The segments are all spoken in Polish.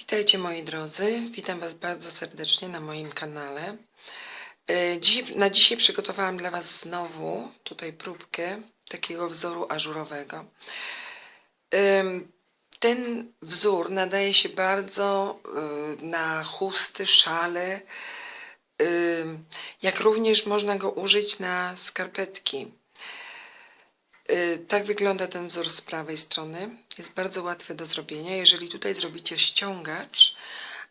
Witajcie moi drodzy, witam Was bardzo serdecznie na moim kanale. E, na dzisiaj przygotowałam dla Was znowu tutaj próbkę takiego wzoru ażurowego. Ten wzór nadaje się bardzo y, na chusty, szale, ym, jak również można go użyć na skarpetki. Y, Tak wygląda ten wzór z prawej strony. Jest bardzo łatwy do zrobienia. Jeżeli tutaj zrobicie ściągacz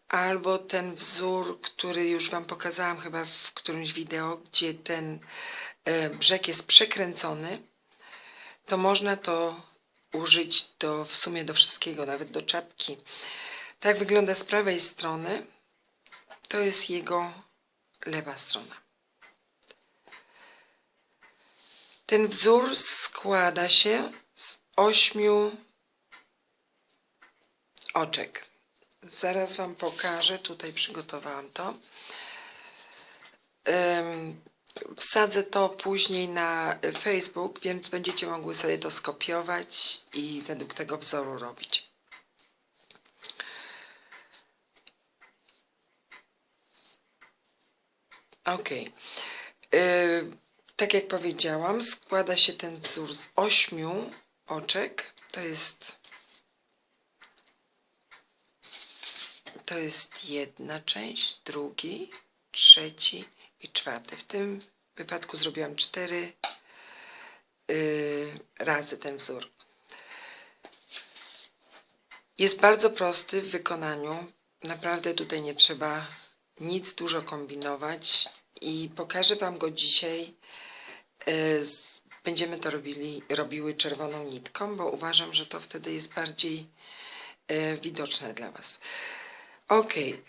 albo ten wzór, który już Wam pokazałam chyba w którymś wideo, gdzie ten e, brzeg jest przekręcony, to można to użyć do, w sumie do wszystkiego, nawet do czapki. Tak wygląda z prawej strony. To jest jego lewa strona. Ten wzór składa się z ośmiu oczek. Zaraz Wam pokażę. Tutaj przygotowałam to. Wsadzę to później na Facebook, więc będziecie mogły sobie to skopiować i według tego wzoru robić. Ok. Tak jak powiedziałam, składa się ten wzór z ośmiu oczek. To jest to jest jedna część, drugi, trzeci i czwarty. W tym wypadku zrobiłam cztery yy, razy ten wzór. Jest bardzo prosty w wykonaniu. Naprawdę tutaj nie trzeba nic dużo kombinować i pokażę Wam go dzisiaj. Z- Będziemy to robili, robiły czerwoną nitką, bo uważam, że to wtedy jest bardziej yy, widoczne dla Was. Ok. Yy,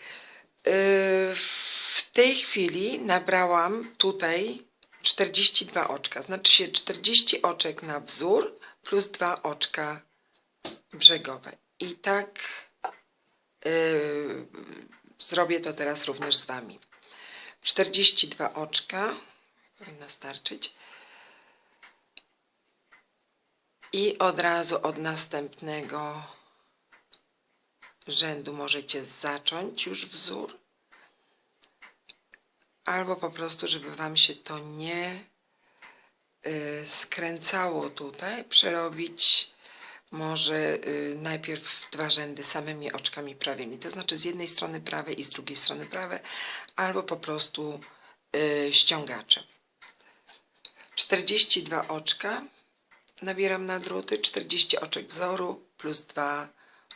W tej chwili nabrałam tutaj 42 oczka. Znaczy się 40 oczek na wzór plus 2 oczka brzegowe. I tak zrobię to teraz również z Wami. 42 oczka. Powinno starczyć. I od razu od następnego rzędu możecie zacząć już wzór, albo po prostu, żeby Wam się to nie y, skręcało tutaj, przerobić może y, najpierw dwa rzędy samymi oczkami prawymi, to znaczy z jednej strony prawej i z drugiej strony prawe, albo po prostu y, ściągaczem. 42 oczka nabieram na druty, 40 oczek wzoru plus 2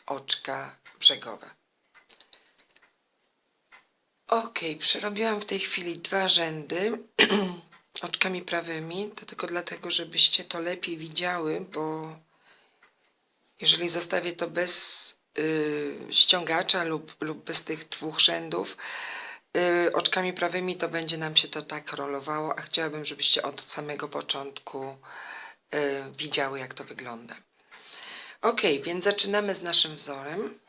oczka brzegowe. Ok, przerobiłam w tej chwili dwa rzędy oczkami prawymi. To tylko dlatego, żebyście to lepiej widziały, bo jeżeli zostawię to bez y, ściągacza lub, lub bez tych dwóch rzędów, y, oczkami prawymi to będzie nam się to tak rolowało, a chciałabym, żebyście od samego początku y, widziały, jak to wygląda. Ok, więc zaczynamy z naszym wzorem.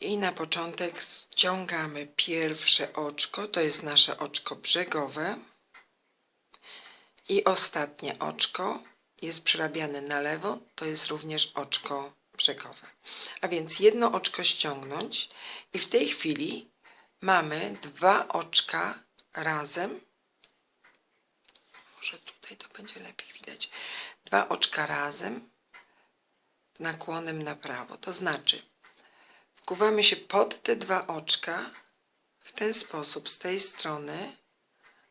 I na początek ściągamy pierwsze oczko, to jest nasze oczko brzegowe. I ostatnie oczko jest przerabiane na lewo, to jest również oczko brzegowe. A więc jedno oczko ściągnąć i w tej chwili mamy dwa oczka razem może tutaj to będzie lepiej widać. Dwa oczka razem nakłonem na prawo. To znaczy, wkuwamy się pod te dwa oczka w ten sposób, z tej strony.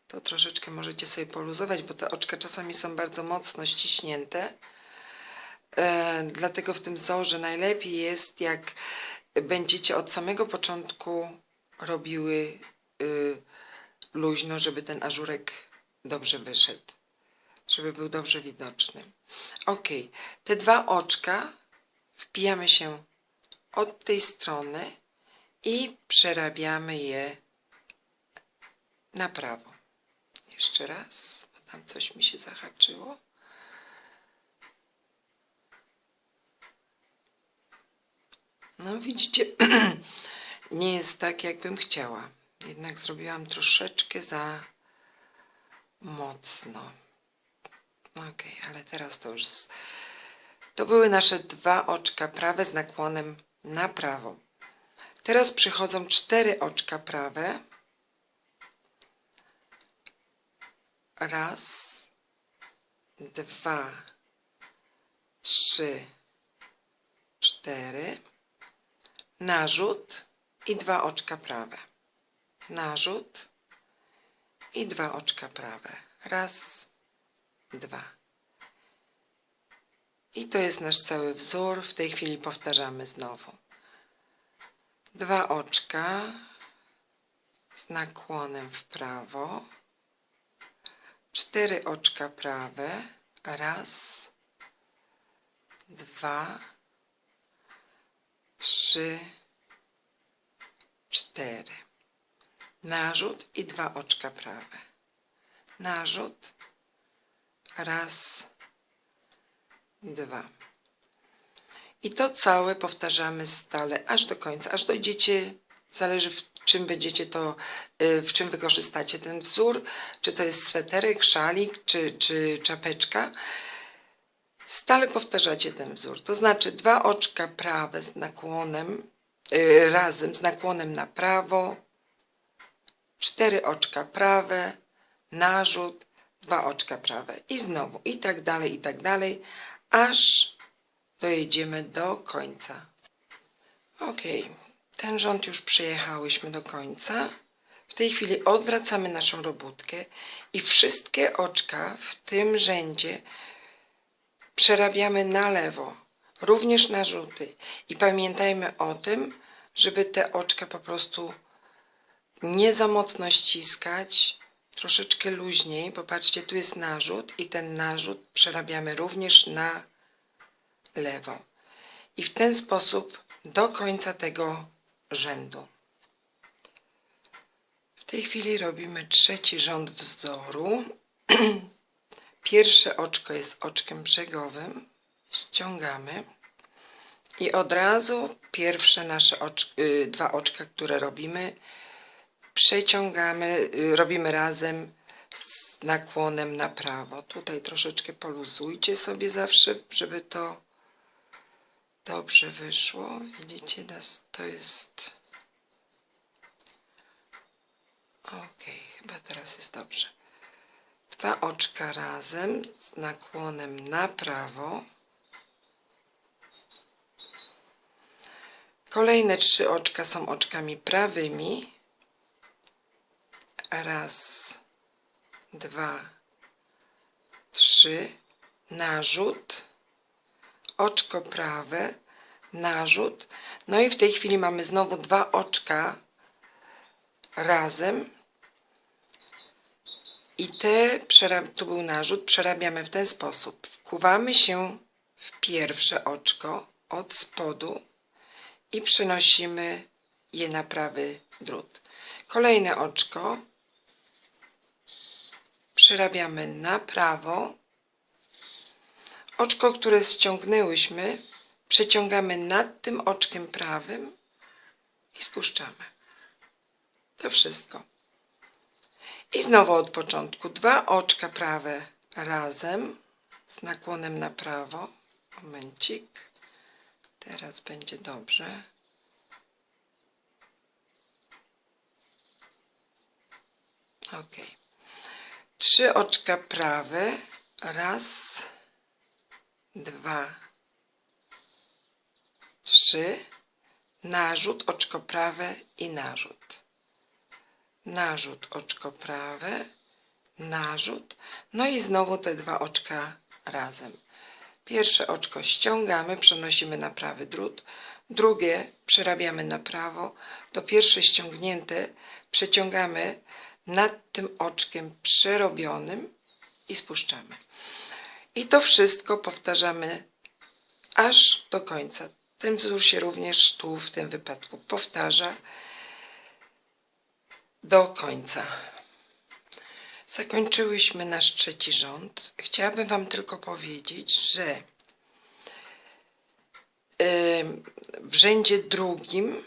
To troszeczkę możecie sobie poluzować, bo te oczka czasami są bardzo mocno ściśnięte. E, dlatego w tym wzorze najlepiej jest, jak będziecie od samego początku robiły y, luźno, żeby ten ażurek dobrze wyszedł, żeby był dobrze widoczny. Ok, te dwa oczka wpijamy się od tej strony i przerabiamy je na prawo. Jeszcze raz, bo tam coś mi się zahaczyło. No widzicie, nie jest tak, jakbym chciała. Jednak zrobiłam troszeczkę za mocno. Ok, ale teraz to już z- To były nasze dwa oczka prawe z nakłonem na prawo. Teraz przychodzą cztery oczka prawe. Raz, dwa, trzy, cztery. Narzut i dwa oczka prawe. Narzut i dwa oczka prawe. Raz, dwa. I to jest nasz cały wzór. W tej chwili powtarzamy znowu. Dwa oczka z nakłonem w prawo. Cztery oczka prawe. Raz, dwa, trzy, cztery. Narzut i dwa oczka prawe. Narzut. Raz, dwa. I to całe powtarzamy stale, aż do końca, aż dojdziecie, zależy w czym będziecie to, y, w czym wykorzystacie ten wzór, czy to jest sweterek, szalik, czy, czy czapeczka. Stale powtarzacie ten wzór, to znaczy dwa oczka prawe z nakłonem, y, razem z nakłonem na prawo, cztery oczka prawe, narzut, dwa oczka prawe i znowu i tak dalej, i tak dalej, aż dojedziemy do końca. Ok, ten rząd już przyjechałyśmy do końca. W tej chwili odwracamy naszą robótkę i wszystkie oczka w tym rzędzie przerabiamy na lewo, również narzuty. I pamiętajmy o tym, żeby te oczka po prostu nie za mocno ściskać, troszeczkę luźniej, bo patrzcie, tu jest narzut i ten narzut przerabiamy również na lewo. I w ten sposób do końca tego rzędu. W tej chwili robimy trzeci rząd wzoru. Pierwsze oczko jest oczkiem brzegowym. Ściągamy. I od razu pierwsze nasze y, dwa oczka, które robimy, przeciągamy, y, robimy razem z nakłonem na prawo. Tutaj troszeczkę poluzujcie sobie zawsze, żeby to dobrze wyszło. Widzicie, to jest... Ok, chyba teraz jest dobrze. Dwa oczka razem z nakłonem na prawo. Kolejne trzy oczka są oczkami prawymi. Raz, dwa, trzy. Narzut. Oczko prawe. Narzut. No i w tej chwili mamy znowu dwa oczka razem. I te, tu był narzut, przerabiamy w ten sposób. Wkuwamy się w pierwsze oczko od spodu i przenosimy je na prawy drut. Kolejne oczko przerabiamy na prawo. Oczko, które ściągnęłyśmy, przeciągamy nad tym oczkiem prawym i spuszczamy. To wszystko. I znowu od początku. Dwa oczka prawe razem z nakłonem na prawo. Momencik. Teraz będzie dobrze. Ok. Trzy oczka prawe. Raz, dwa, trzy. Narzut, oczko prawe i narzut. Narzut, oczko prawe, narzut. No i znowu te dwa oczka razem. Pierwsze oczko ściągamy, przenosimy na prawy drut. Drugie przerabiamy na prawo. To pierwsze ściągnięte przeciągamy nad tym oczkiem przerobionym i spuszczamy. I to wszystko powtarzamy aż do końca. Ten wzór się również tu w tym wypadku powtarza do końca. Zakończyłyśmy nasz trzeci rząd. Chciałabym Wam tylko powiedzieć, że w rzędzie drugim,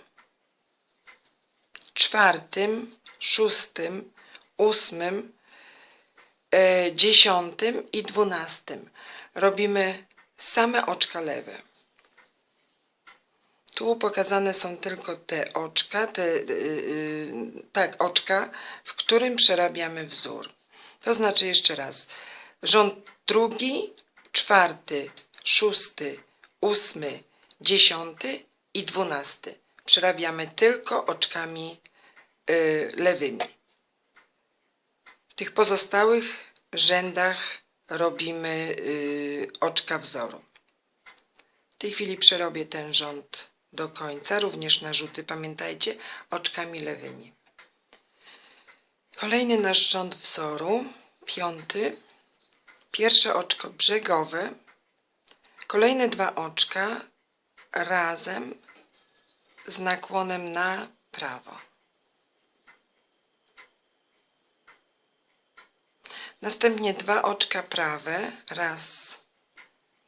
czwartym, szóstym, ósmym, e, dziesiątym i dwunastym robimy same oczka lewe. Tu pokazane są tylko te oczka, te, yy, tak, oczka, w którym przerabiamy wzór. To znaczy jeszcze raz, rząd drugi, czwarty, szósty, ósmy, dziesiąty i dwunasty. Przerabiamy tylko oczkami yy, lewymi. W tych pozostałych rzędach robimy yy, oczka wzoru. W tej chwili przerobię ten rząd do końca, również narzuty, pamiętajcie, oczkami lewymi. Kolejny nasz rząd wzoru, piąty, pierwsze oczko brzegowe, kolejne dwa oczka razem z nakłonem na prawo. Następnie dwa oczka prawe, raz,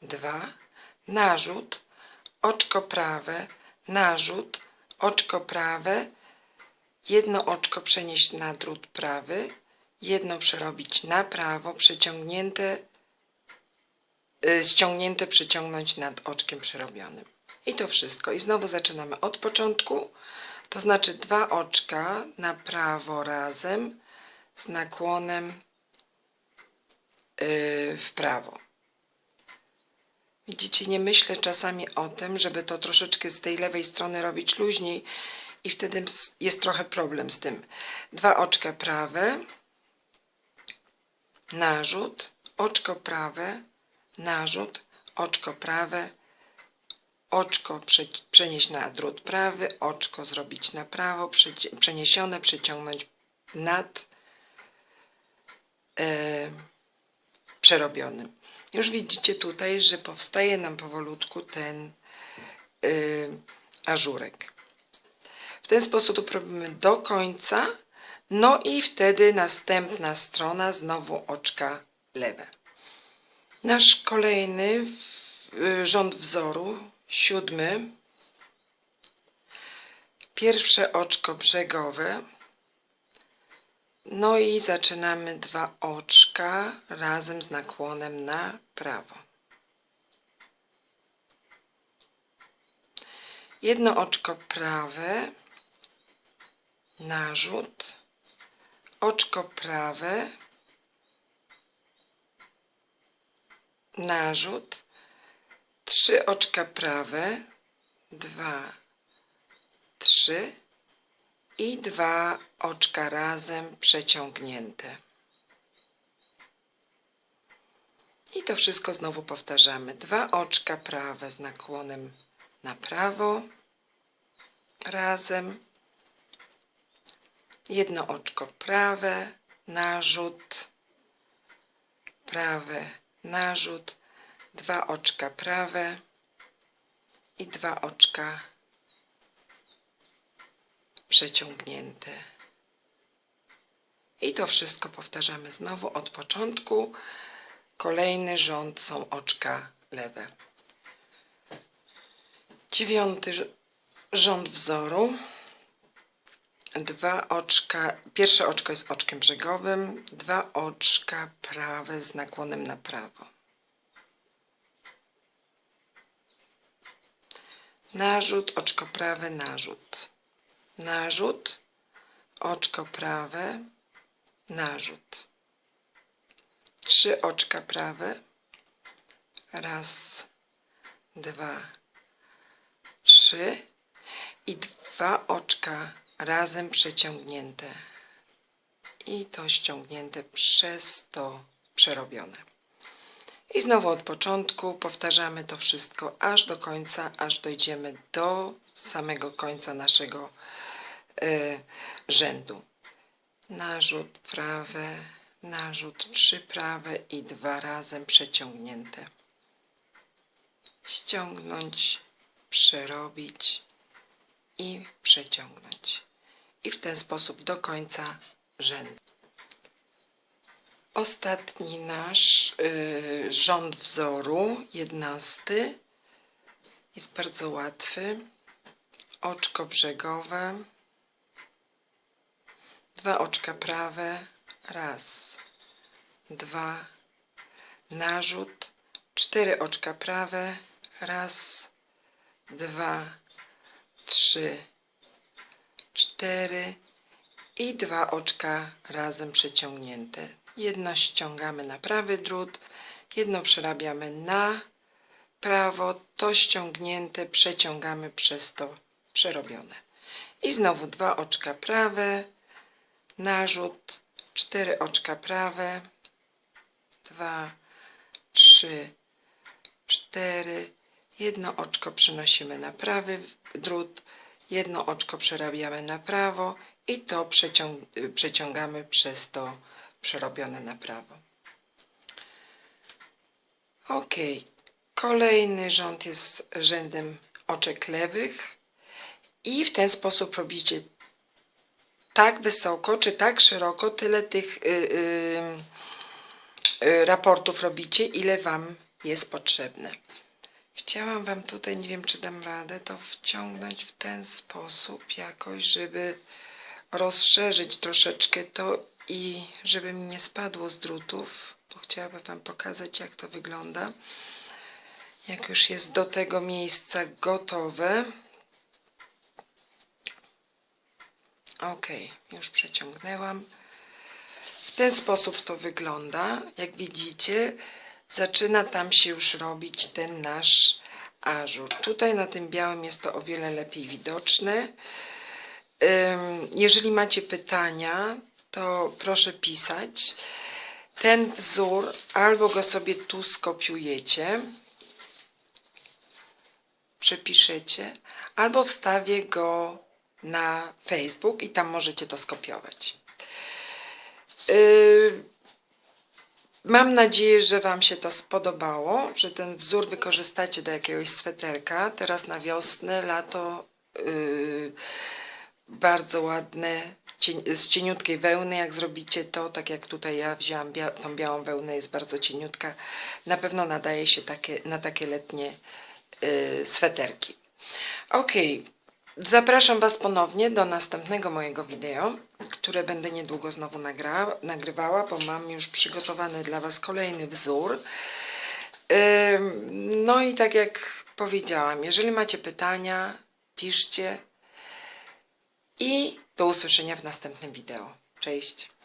dwa, narzut, oczko prawe, narzut, oczko prawe, jedno oczko przenieść na drut prawy, jedno przerobić na prawo, przeciągnięte, y, ściągnięte przeciągnąć nad oczkiem przerobionym. I to wszystko. I znowu zaczynamy od początku, to znaczy dwa oczka na prawo razem z nakłonem y, w prawo. Widzicie, nie myślę czasami o tym, żeby to troszeczkę z tej lewej strony robić luźniej i wtedy jest trochę problem z tym. Dwa oczka prawe, narzut, oczko prawe, narzut, oczko prawe, oczko prze, przenieść na drut prawy, oczko zrobić na prawo, przeniesione, przeciągnąć nad e, przerobionym. Już widzicie tutaj, że powstaje nam powolutku ten yy, ażurek. W ten sposób robimy do końca, no i wtedy następna strona, znowu oczka lewe. Nasz kolejny yy, rząd wzoru, siódmy, pierwsze oczko brzegowe, no i zaczynamy dwa oczka razem z nakłonem na prawo. Jedno oczko prawe, narzut, oczko prawe, narzut, trzy oczka prawe, dwa, trzy, i dwa oczka razem przeciągnięte. I to wszystko znowu powtarzamy. Dwa oczka prawe z nakłonem na prawo, razem. Jedno oczko prawe, narzut, prawe, narzut, dwa oczka prawe i dwa oczka przeciągnięte. I to wszystko powtarzamy znowu od początku. Kolejny rząd są oczka lewe. Dziewiąty rząd wzoru. Dwa oczka, pierwsze oczko jest oczkiem brzegowym, dwa oczka prawe z nakłonem na prawo. Narzut, oczko prawe, narzut narzut, oczko prawe, narzut. Trzy oczka prawe, raz, dwa, trzy i dwa oczka razem przeciągnięte i to ściągnięte przez to przerobione. I znowu od początku powtarzamy to wszystko aż do końca, aż dojdziemy do samego końca naszego rzędu. Narzut prawe, narzut trzy prawe i dwa razem przeciągnięte. Ściągnąć, przerobić i przeciągnąć. I w ten sposób do końca rzędu. Ostatni nasz y, rząd wzoru, jedenasty, jest bardzo łatwy. Oczko brzegowe, dwa oczka prawe, raz, dwa, narzut, cztery oczka prawe, raz, dwa, trzy, cztery. I dwa oczka razem przeciągnięte. Jedno ściągamy na prawy drut, jedno przerabiamy na prawo, to ściągnięte przeciągamy przez to przerobione. I znowu dwa oczka prawe, narzut, cztery oczka prawe, dwa, trzy, cztery, jedno oczko przenosimy na prawy drut, jedno oczko przerabiamy na prawo i to przeciąg przeciągamy przez to przerobione na prawo. Ok, kolejny rząd jest rzędem oczek lewych i w ten sposób robicie tak wysoko czy tak szeroko, tyle tych y, y, y, raportów robicie, ile Wam jest potrzebne. Chciałam Wam tutaj, nie wiem czy dam radę, to wciągnąć w ten sposób jakoś, żeby rozszerzyć troszeczkę to i żeby mi nie spadło z drutów, bo chciałabym Wam pokazać jak to wygląda. Jak już jest do tego miejsca gotowe. Ok, już przeciągnęłam. W ten sposób to wygląda. Jak widzicie, zaczyna tam się już robić ten nasz ażur. Tutaj na tym białym jest to o wiele lepiej widoczne. Jeżeli macie pytania, to proszę pisać. Ten wzór albo go sobie tu skopiujecie, przepiszecie, albo wstawię go na Facebook i tam możecie to skopiować. Yy, Mam nadzieję, że Wam się to spodobało, że ten wzór wykorzystacie do jakiegoś sweterka. Teraz na wiosnę, lato yy, bardzo ładne, z cieniutkiej wełny. Jak zrobicie to, tak jak tutaj ja wzięłam bia tą białą wełnę, jest bardzo cieniutka. Na pewno nadaje się takie, na takie letnie yy, sweterki. Ok, zapraszam Was ponownie do następnego mojego wideo, które będę niedługo znowu nagra nagrywała, bo mam już przygotowany dla Was kolejny wzór. No i tak jak powiedziałam, jeżeli macie pytania, piszcie i do usłyszenia w następnym wideo. Cześć!